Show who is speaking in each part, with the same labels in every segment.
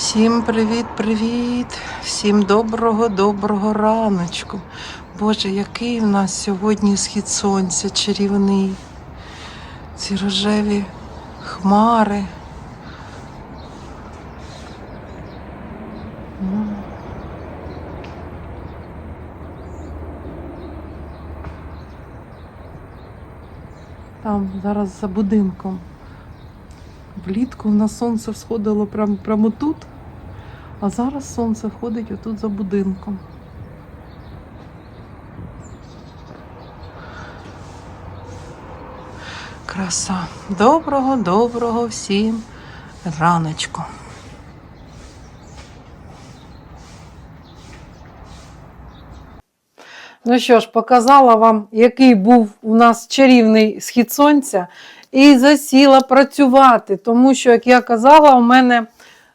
Speaker 1: Всім привіт-привіт! Всім доброго-доброго раночку. Боже, який в нас сьогодні схід сонця чарівний. Ці рожеві хмари. Там зараз за будинком. Влітку в нас сонце всходило прямо, прямо тут, а зараз сонце входить отут за будинком. Краса. Доброго, доброго всім раночку. Ну що ж, показала вам, який був у нас чарівний схід сонця, і засіла працювати, тому що, як я казала, у мене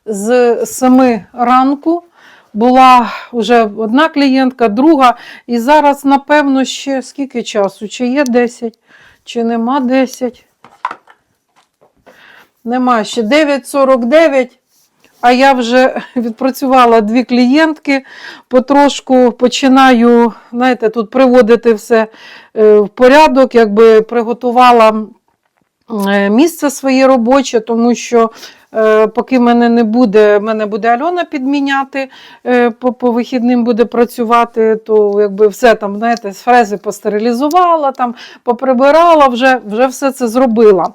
Speaker 1: з 7 ранку була вже одна клієнтка, друга, і зараз, напевно, ще скільки часу? Чи є 10, чи нема 10? Нема ще 9.49. А я вже відпрацювала дві клієнтки, потрошку починаю, знаєте, тут приводити все е, в порядок, якби приготувала місце своє робоче, тому що е, поки мене не буде, мене буде Альона підміняти, е, по, вихідним буде працювати, то якби все там, знаєте, з фрези постерилізувала, там, поприбирала, вже, вже все це зробила.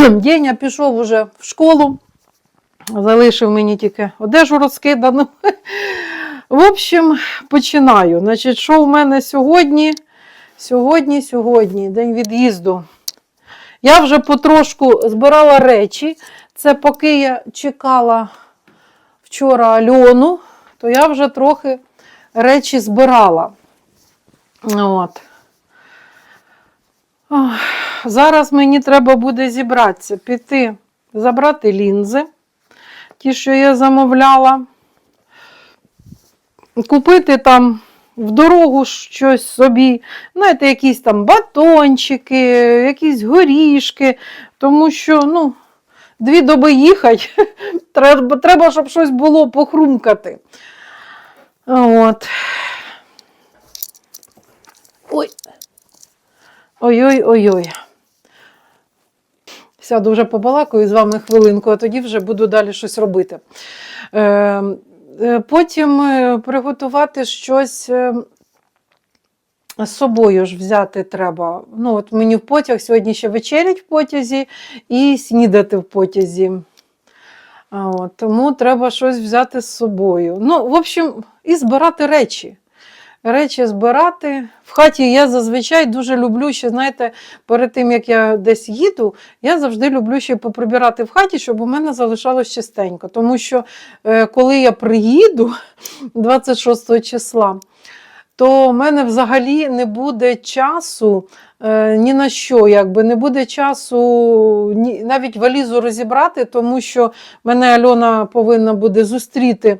Speaker 1: Деня пішов уже в школу. Залишив мені тільки одежу розкидану. В общем, починаю. Значить, що в мене сьогодні? Сьогодні, сьогодні, день від'їзду. Я вже потрошку збирала речі. Це поки я чекала вчора Альону, то я вже трохи речі збирала. От. Зараз мені треба буде зібратися, піти, забрати лінзи ті, що я замовляла. Купити там в дорогу щось собі, знаєте, якісь там батончики, якісь горішки, тому що, ну, дві доби їхати, треба, треба, щоб щось було похрумкати. От. Ой. Ой-ой-ой-ой. Сяду вже побалакаю з вами хвилинку, а тоді вже буду далі щось робити. Е, е, Потім е, приготувати щось е, з собою ж взяти треба. Ну, от Мені в потяг сьогодні ще вечерять в потязі і снідати в потязі. От, тому треба щось взяти з собою. Ну, в общем, і збирати речі. Речі збирати. В хаті я зазвичай дуже люблю ще, знаєте, перед тим, як я десь їду, я завжди люблю ще поприбирати в хаті, щоб у мене залишалось чистенько. Тому що е, коли я приїду 26 числа, то в мене взагалі не буде часу е, ні на що, якби не буде часу ні, навіть валізу розібрати, тому що мене Альона повинна буде зустріти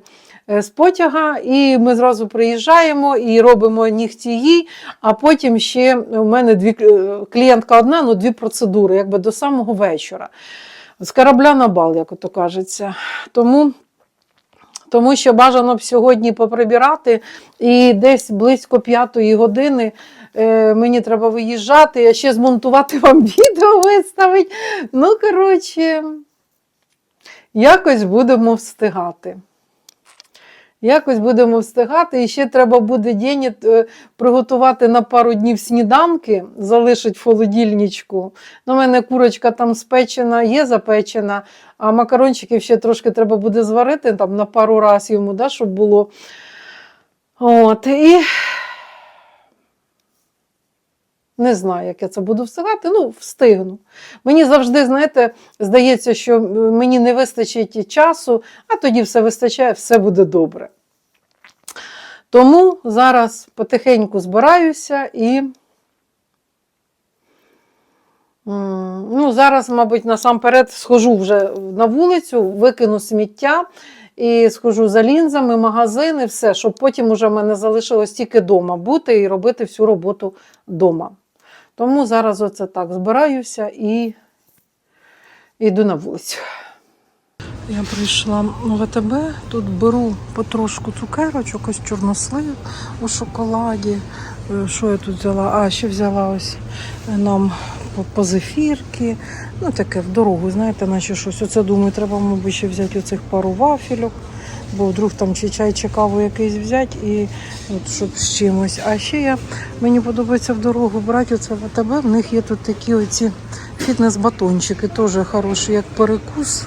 Speaker 1: з потяга, і ми зразу приїжджаємо і робимо нігті їй, а потім ще у мене дві е, клієнтка одна, ну дві процедури, якби до самого вечора. З корабля на бал, як ото кажеться. Тому. Тому що бажано б сьогодні поприбирати, і десь близько п'ятої години е, мені треба виїжджати, а ще змонтувати вам відео виставити. Ну, коротше, якось будемо встигати. Якось будемо встигати. І ще треба буде день приготувати на пару днів сніданки, залишить в холодильничку. Ну, У мене курочка там спечена, є запечена, а макарончиків ще трошки треба буде зварити там, на пару разів йому, да, щоб було. От, і не знаю, як я це буду встигати, ну, встигну. Мені завжди, знаєте, здається, що мені не вистачить часу, а тоді все вистачає, все буде добре. Тому зараз потихеньку збираюся і. Ну, зараз, мабуть, насамперед схожу вже на вулицю, викину сміття і схожу за лінзами, магазини, все, щоб потім уже в мене залишилось тільки вдома бути і робити всю роботу вдома. Тому зараз оце так збираюся і йду на вулицю. Я прийшла в АТБ, тут беру потрошку цукерочок, ось чорнослив у шоколаді. Е, Що я тут взяла? А, ще взяла ось нам по- позефірки. Ну, таке в дорогу, знаєте, наче щось. Оце думаю, треба, мабуть, ще взяти оцих пару вафельок, бо вдруг там чи чай, чи каву якийсь взяти, і от, щоб з чимось. А ще я, мені подобається в дорогу брати оце в АТБ. В них є тут такі оці фітнес-батончики, теж хороші, як перекус.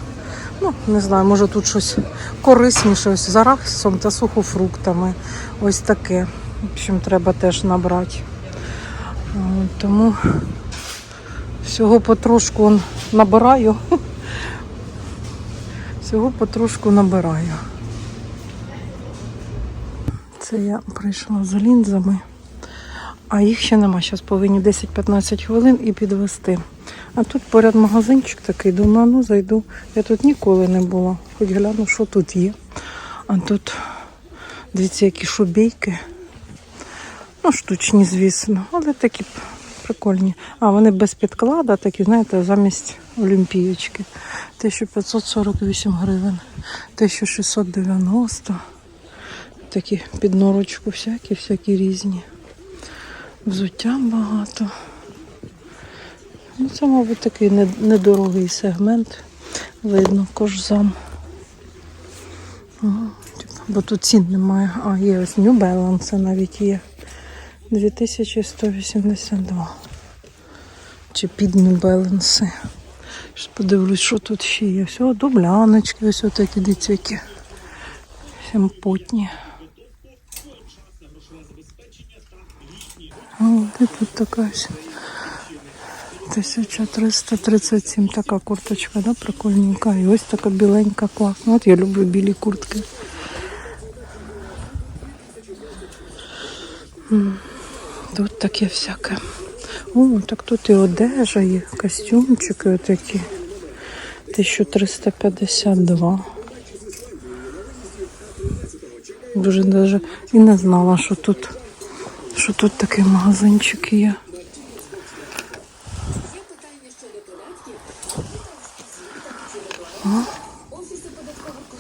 Speaker 1: Ну, не знаю, може тут щось корисніше, ось з арахісом та сухофруктами. Ось таке. В общем, треба теж набрати. Тому всього потрошку набираю. Всього потрошку набираю. Це я прийшла за лінзами, а їх ще нема. Зараз повинні 10-15 хвилин і підвести. А тут поряд магазинчик такий, думаю, ну зайду. Я тут ніколи не була. Хоч гляну, що тут є. А тут, дивіться, які шубейки. Ну, штучні, звісно, але такі прикольні. А вони без підклада, такі, знаєте, замість олімпієчки. 1548 гривень, 1690. Такі під норочку всякі, всякі різні. Взуття багато. Ну, це, мабуть, такий недорогий сегмент. Видно, кожзам. Бо тут цін немає. А, є ось New Balance навіть є. 2182. Чи під New Balance. Щас подивлюсь, що тут ще є. Все, дубляночки, ось отакі дивіться, які симпотні. І тут така ось 1337 така курточка, да, прикольненька. І ось така біленька, класна. От я люблю білі куртки. Тут таке всяке. О, так тут і одежа є, костюмчики отакі. 1352. Дуже даже і не знала, що тут, що тут такий магазинчик є.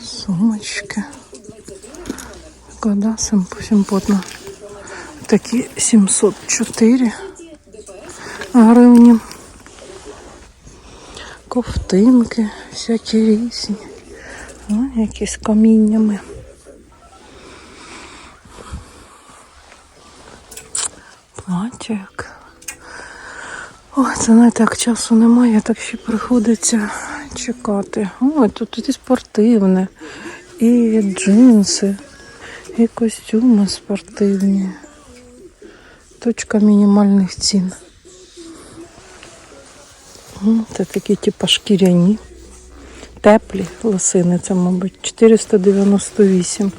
Speaker 1: Сумочки. Кода симпотно. Такі 704 гривні. Ковтинки всякі різні. О, якісь каміннями. Платяк. Ой, це не так часу немає, так ще приходиться чекати. Ой, тут, тут і спортивне, і джинси, і костюми спортивні. Точка мінімальних цін. Це такі типа шкіряні. Теплі лосини, це, мабуть, 498.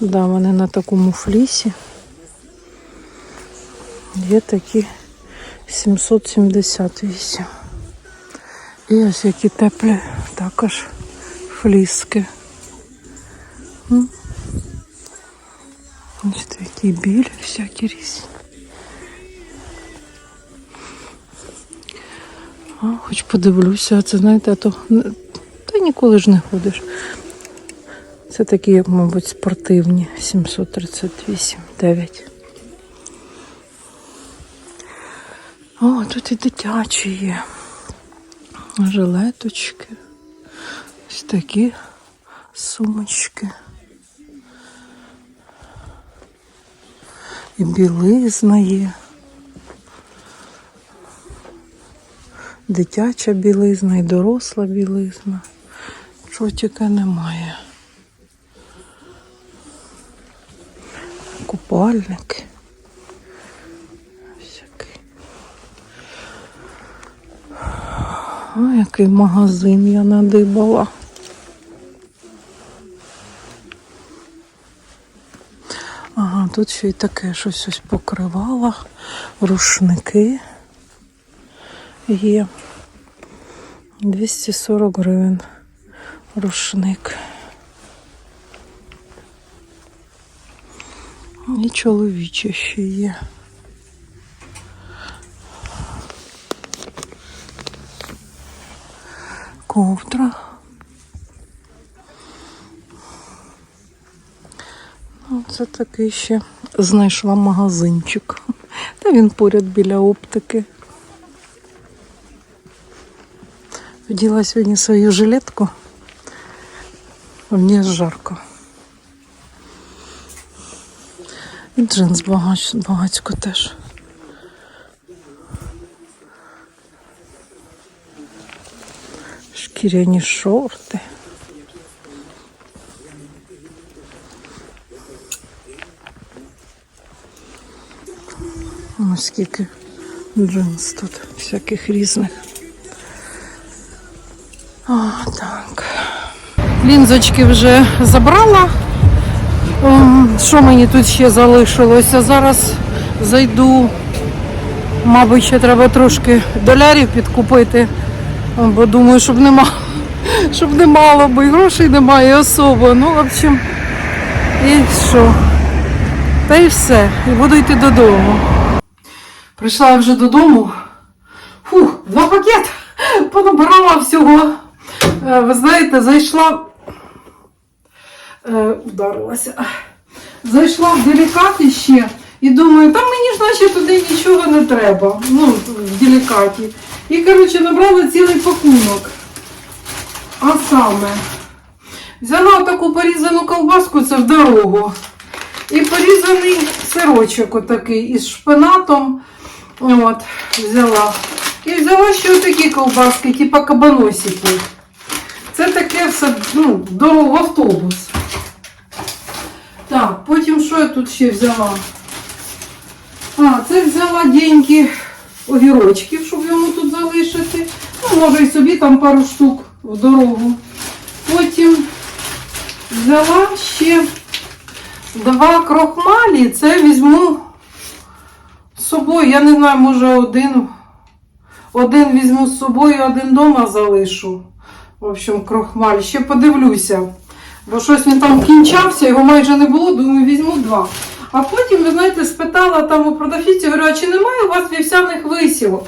Speaker 1: Да, вони на такому флісі. Є такі 778. І ось які теплі також фліски. Ось такі білі, всякі різні. А, хоч подивлюся, це знаєте, а то та ніколи ж не ходиш. Це такі, мабуть, спортивні 738, 9. О, тут і дитячі є. Жилеточки. Ось такі сумочки. І білизна є. Дитяча білизна і доросла білизна. Чого тільки немає. Купальники. Ой, який магазин я надибала. Ага, тут ще й таке щось ось покривала, рушники є. 240 гривень рушник. І чоловіче ще є. ковдра. Ну, це такий ще знайшла магазинчик. Та він поряд біля оптики. Вділа сьогодні свою жилетку. Мені жарко. І джинс багацько теж. Шкіряні шорти. Ось скільки джинс тут всяких різних. О, так. Лінзочки вже забрала. Що мені тут ще залишилося? Зараз зайду. Мабуть, ще треба трошки долярів підкупити, бо думаю, щоб нема, щоб не мало, бо і грошей немає особо. Ну, в общем, і що? Та й все. І буду йти додому. Прийшла я вже додому. Фух, два пакети понабирала всього. Е, Ви знаєте, зайшла, е, вдарилася. Зайшла в делікаті ще і думаю, та мені ж наче туди нічого не треба. Ну, в делікаті. І, коротше, набрала цілий пакунок. А саме, взяла таку порізану колбаску, це в дорогу. І порізаний сирочок отакий із шпинатом. От, взяла. І взяла ще отакі ковбаски, типа кабаносики. Це таке все, ну, дорогу автобус. Так, потім що я тут ще взяла? А, це взяла деньги огірочків, щоб йому тут залишити. Ну, може і собі там пару штук в дорогу. Потім взяла ще два крохмалі. Це візьму з собою. Я не знаю, може один. Один візьму з собою, один вдома залишу. В общем, крохмаль. Ще подивлюся. Бо щось він там кінчався, його майже не було, думаю, візьму два. А потім, ви знаєте, спитала там у продавщиці, говорю, а чи немає у вас вівсяних висівок?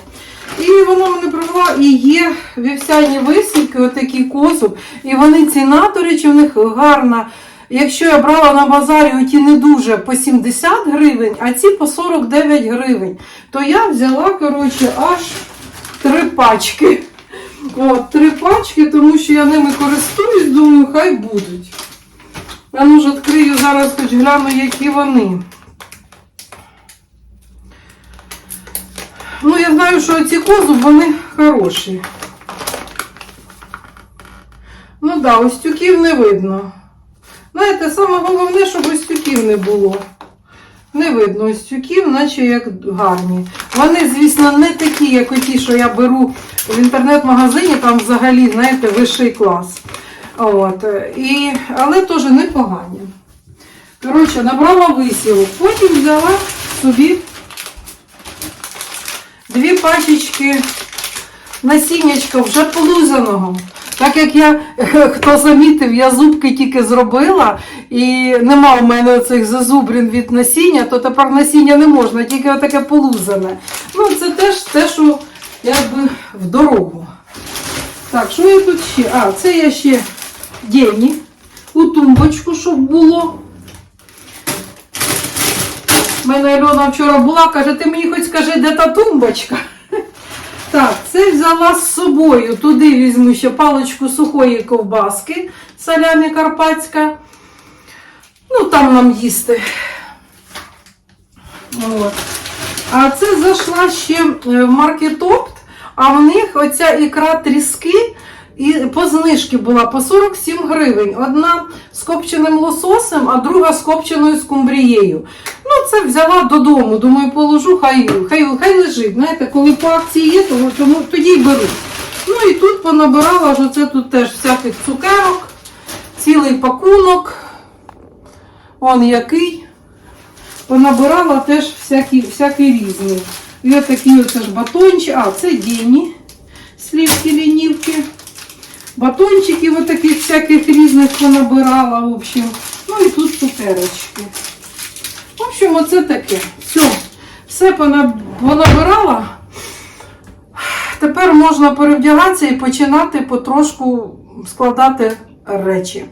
Speaker 1: І вона мене привела, і є вівсяні висівки, отакі косу, і вони ціна, до речі, в них гарна. Якщо я брала на базарі оті не дуже по 70 гривень, а ці по 49 гривень, то я взяла, коротше, аж три пачки. От, три пачки, тому що я ними користуюсь, думаю, хай будуть. Я ж відкрию зараз, хоч гляну, які вони. Ну, я знаю, що ці козу, вони хороші. Ну так, да, остюків не видно. Знаєте, саме головне, щоб остюків не було. Не видно остюків, наче як гарні. Вони, звісно, не такі, як оті, що я беру в інтернет-магазині, там взагалі, знаєте, вищий клас. От. І, але теж непогані. Коротше, набрала висівок. Потім взяла собі дві пачечки насіннячка вже полузаного. Так як я, хто замітив, я зубки тільки зробила, і нема в мене цих зазубрин від насіння, то тепер насіння не можна, тільки отаке полузане. Ну, це теж те, що якби в дорогу. Так, що я тут ще? А, це я ще Дені у тумбочку, щоб було. У мене Альона вчора була, каже, ти мені хоч скажи, де та тумбочка. Так, це взяла з собою. Туди візьму ще паличку сухої ковбаски, салямі карпатська. Ну, там нам їсти. От. А це зайшла ще в маркетопт, а в них оця ікра тріски і по знижці була по 47 гривень. Одна з копченим лососем, а друга з копченою скумбрією. Ну, це взяла додому. Думаю, положу, хай, хай, хай лежить. Знаєте, коли по акції є, то, тому тоді й беру. Ну і тут понабирала, що це тут теж всяких цукерок, цілий пакунок. Он який. Понабирала теж всякі, всякі різні. І отакі оце ж батончики. А, це Дені, слівки лінівки. Батончиків отаких всяких різних понабирала, в общем. Ну і тут цукерочки. В общем, оце таке. Все, все понабирала. Тепер можна перевдягатися і починати потрошку складати речі.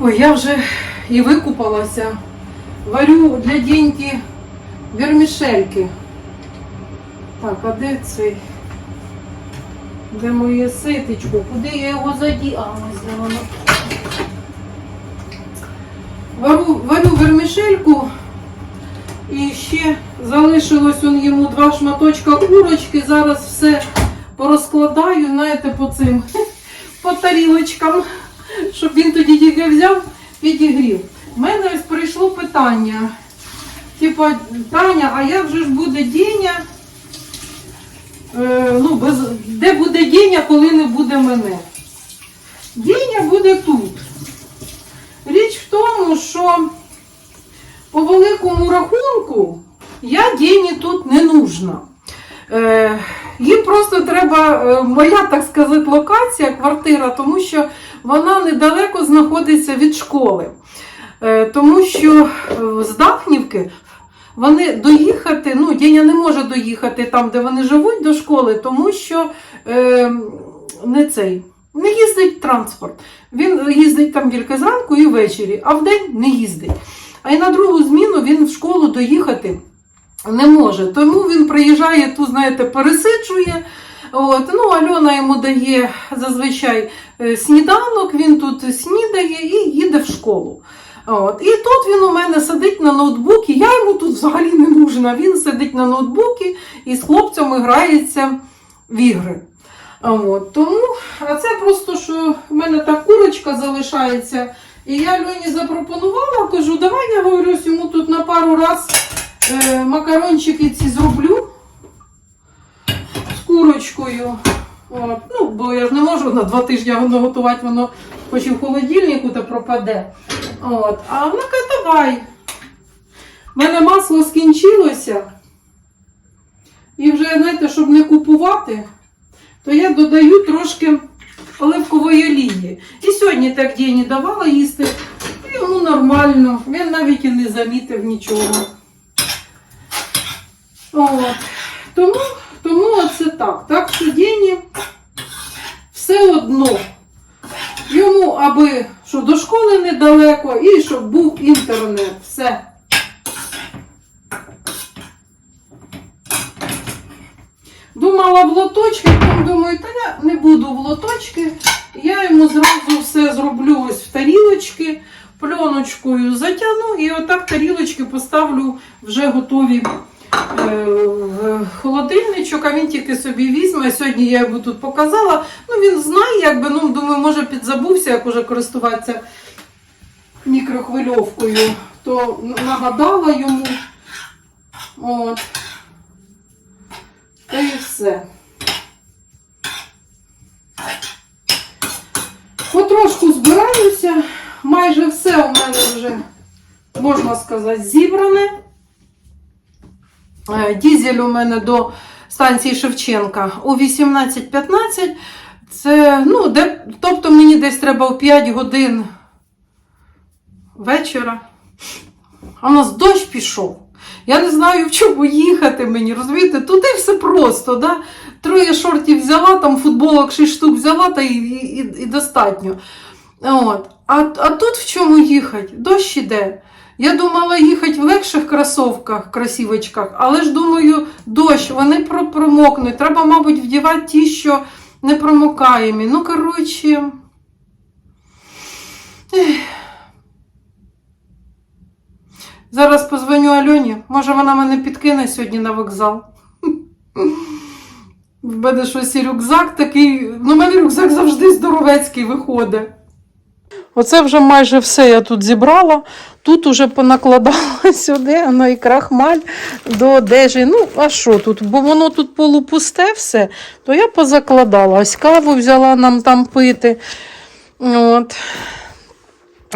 Speaker 1: Ой, я вже і викупалася. Варю для Діньки вермішельки. Так, а де цей? Де моє ситечко? Куди я його заді? А, ось де воно. Варю, варю вермішельку. І ще залишилось он йому два шматочка курочки. Зараз все порозкладаю, знаєте, по цим по тарілочкам, щоб він тоді тільки взяв, підігрів. У мене ось прийшло питання. Типа, Таня, а як же ж буде Деня? Е, ну, без, де буде Деня, коли не буде мене? Деня буде тут. Річ в тому, що по великому рахунку я Дені тут не нужна. Е, їм просто треба е, моя, так сказати, локація, квартира, тому що вона недалеко знаходиться від школи. Е, тому що е, з Дахнівки вони доїхати, ну, Деня не може доїхати там, де вони живуть, до школи, тому що е, не цей. Не їздить транспорт. Він їздить там тільки зранку і ввечері, а вдень не їздить. А й на другу зміну він в школу доїхати не може. Тому він приїжджає тут, знаєте, пересиджує. От, ну, Альона йому дає зазвичай е, сніданок, він тут снідає і їде в школу. От. І тут він у мене сидить на ноутбуці. Я йому тут взагалі не нужна. Він сидить на ноутбуці і з хлопцями грається в ігри. От. Тому, а це просто, що в мене та курочка залишається. І я Льоні запропонувала, кажу, давай я говорю, йому тут на пару раз макарончики ці зроблю з курочкою. От. Ну, бо я ж не можу на два тижні воно готувати, воно хоч і в холодильнику то пропаде. От. А давай. У мене масло скінчилося. І вже, знаєте, щоб не купувати, то я додаю трошки оливкової олії. І сьогодні так Дені давала їсти. Йому нормально. Він навіть і не замітив нічого. Тому, тому оце так. Так що Дені все одно. Йому аби що до школи недалеко і щоб був інтернет. Все. Думала в лоточки, потім думаю, та я не буду в лоточки. Я йому зразу все зроблю ось в тарілочки, пленочкою затягну і отак тарілочки поставлю вже готові в холодильничок, а він тільки собі візьме. Сьогодні я йому тут показала. Ну він знає, якби, ну думаю, може підзабувся, як уже користуватися мікрохвильовкою, то нагадала йому. От. Та і все. Потрошку збираюся. Майже все у мене вже, можна сказати, зібране. Е, Дізель у мене до станції Шевченка у 18.15. Це, ну, де, тобто мені десь треба в 5 годин вечора. А у нас дощ пішов. Я не знаю, в чому їхати мені, розумієте? Туди все просто. Да? Троє шортів взяла, там футболок 6 штук взяла та і, і, і достатньо. От. А, а тут в чому їхати? Дощ іде. Я думала їхати в легших кросовках, красивочках, але ж думаю, дощ, вони промокнуть. Треба, мабуть, вдівати ті, що не промокаємі. Ну, коротше. Зараз позвоню Альоні. Може, вона мене підкине сьогодні на вокзал. В мене щось і рюкзак такий. Ну, в мене рюкзак завжди здоровецький виходить. Оце вже майже все я тут зібрала. Тут уже понакладала сюди, ну і крахмаль до одежі. Ну, а що тут? Бо воно тут полупусте все, то я позакладала. Ось каву взяла нам там пити. От.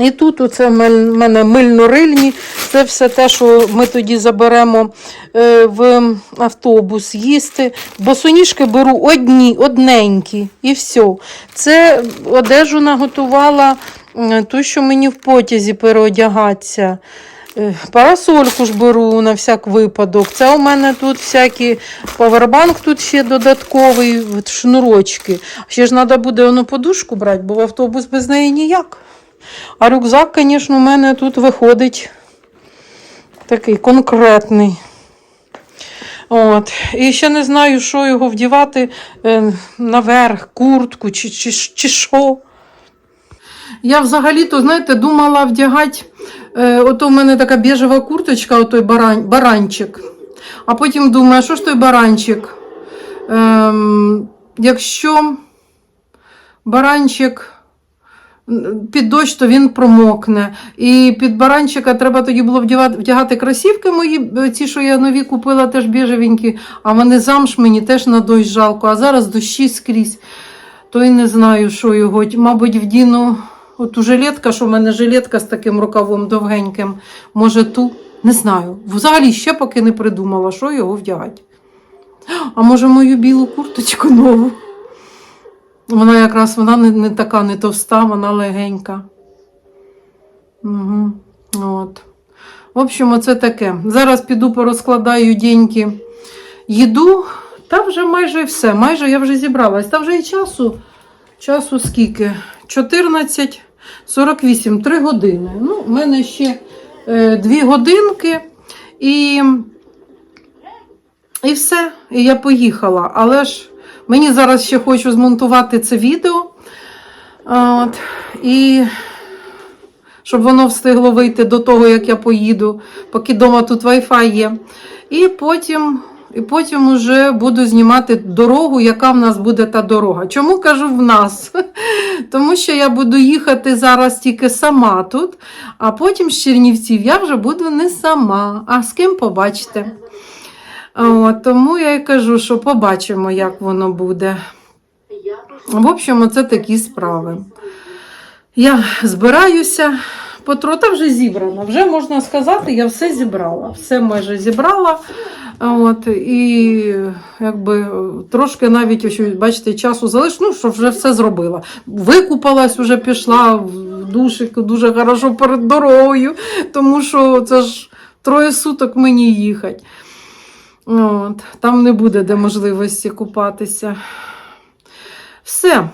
Speaker 1: І тут в мене мильно-рильні. Це все те, що ми тоді заберемо е, в автобус їсти. Босоніжки беру одні, одненькі, і все. Це одежу наготувала, ту, що мені в потязі переодягатися. Е, Парасольку ж беру на всяк випадок. Це у мене тут всякі павербанк тут ще додатковий, шнурочки. Ще ж треба буде воно подушку брати, бо в автобус без неї ніяк. А рюкзак, звісно, у мене тут виходить такий конкретний. От. І ще не знаю, що його вдівати е, наверх, куртку чи, чи, чи що. Я взагалі-то, знаєте, думала вдягати. Е, ото в мене така біжева курточка, отой баран, баранчик. А потім думаю, а що ж той баранчик? Ем, якщо баранчик під дощ, то він промокне. І під баранчика треба тоді було вдягати, кросівки мої, е, ті, що я нові купила, теж біжевенькі, а вони замш мені теж на дощ жалко, а зараз дощі скрізь. То і не знаю, що його. Мабуть, вдіну оту жилетка, що в мене жилетка з таким рукавом довгеньким. Може, ту. Не знаю. Взагалі ще поки не придумала, що його вдягати. А може мою білу курточку нову? Вона якраз вона не, не така, не товста, вона легенька. Угу. От. В общем, оце таке. Зараз піду порозкладаю деньки, їду, та вже майже все. Майже я вже зібралась. Та вже і часу. Часу скільки? 14, 48, 3 години. Ну, в мене ще е, 2 годинки і, і все. І я поїхала. Але ж мені зараз ще хочу змонтувати це відео. От, і щоб воно встигло вийти до того, як я поїду, поки вдома тут Wi-Fi є. І потім, і потім уже буду знімати дорогу, яка в нас буде та дорога. Чому кажу в нас? Тому що я буду їхати зараз тільки сама тут, а потім з Чернівців я вже буду не сама, а з ким побачите. От, тому я й кажу, що побачимо, як воно буде. В общем, це такі справи. Я збираюся, потрота вже зібрана. Вже можна сказати, я все зібрала. Все майже зібрала. От, і якби трошки навіть, ось, бачите, часу залиш, ну, що вже все зробила. Викупалась, вже пішла в душик дуже хорошо перед дорогою, тому що це ж троє суток мені їхати. От, там не буде де можливості купатися. Все.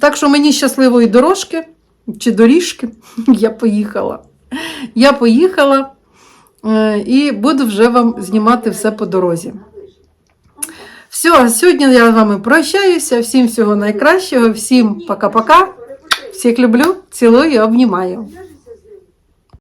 Speaker 1: Так що мені щасливої дорожки чи доріжки. Я поїхала. Я поїхала е, і буду вже вам знімати все по дорозі. Все, сьогодні я з вами прощаюся. Всім всього найкращого, всім пока-пока. Всіх люблю, цілую обнімаю.